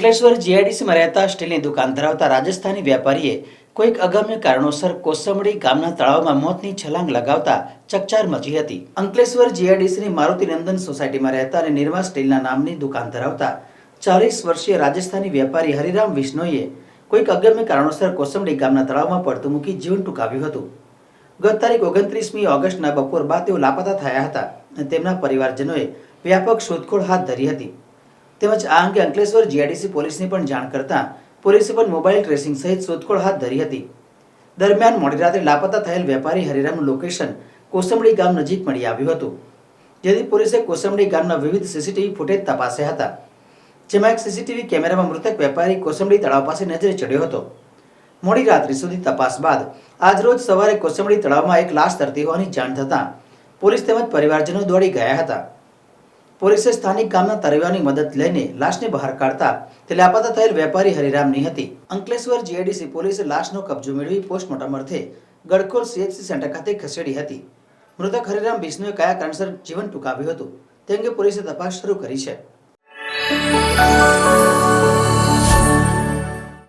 અંકલેશ્વર જીઆઈડીસીમાં રહેતા સ્ટીલની દુકાન ધરાવતા રાજસ્થાની વેપારીએ કોઈક અગમ્ય કારણોસર કોસંબડી ગામના તળાવમાં મોતની છલાંગ લગાવતા ચકચાર મચી હતી. અંકલેશ્વર જીઆઈડીસીની મારુતિ નંદન સોસાયટીમાં રહેતા અને નિર્મા સ્ટીલના નામની દુકાન ધરાવતા ચાલીસ વર્ષીય રાજસ્થાની વેપારી હરિરામ વિશ્નોઈએ કોઈક અગમ્ય કારણોસર કોસંબડી ગામના તળાવમાં પડતું મૂકી જીવન ટૂંકાવ્યું હતું. ગત તારીખ ઓગણત્રીસમી ઓગસ્ટના બપોર બાદ તેઓ લાપતા થયા હતા અને તેમના પરિવારજનોએ વ્યાપક શોધખોળ હાથ ધરી હતી. તેમજ આ અંગે અંકલેશ્વર જીઆઈડીસી પોલીસને પણ જાણ કરતા પોલીસે પણ મોબાઈલ ટ્રેસિંગ સહિત શોધખોળ હાથ ધરી હતી. દરમિયાન મોડી રાત્રે લાપતા થયેલ વેપારી હરિરામનું લોકેશન કોસંબડી ગામ નજીક મળી આવ્યું હતું, જેથી પોલીસે કોસંબડી ગામના વિવિધ સીસીટીવી ફૂટેજ તપાસ્યા હતા, જેમાં એક સીસીટીવી કેમેરામાં મૃતક વેપારી કોસંબડી તળાવ પાસે નજરે ચડ્યો હતો. મોડી રાત્રિ સુધી તપાસ બાદ આજરોજ સવારે કોસંબડી તળાવમાં એક લાશ તરતી હોવાની જાણ થતાં પોલીસ તેમજ પરિવારજનો દોડી ગયા હતા. પોલીસે સ્થાનિક ગામના તરવૈયાની મદદ લઈને લાશને બહાર કાઢતા તે લાપતા થયેલ વેપારી હરિરામની હતી. અંકલેશ્વર જીઆઈડીસી પોલીસે લાશનો કબજો મેળવી પોસ્ટમોર્ટમ અર્થે ગડખોલ સીએચસી સેન્ટર ખાતે ખસેડી હતી. મૃતક હરિરામ બિશ્નોએ કયા કારણસર જીવન ટૂંકાવ્યું હતું. તે અંગે પોલીસે તપાસ શરૂ કરી છે.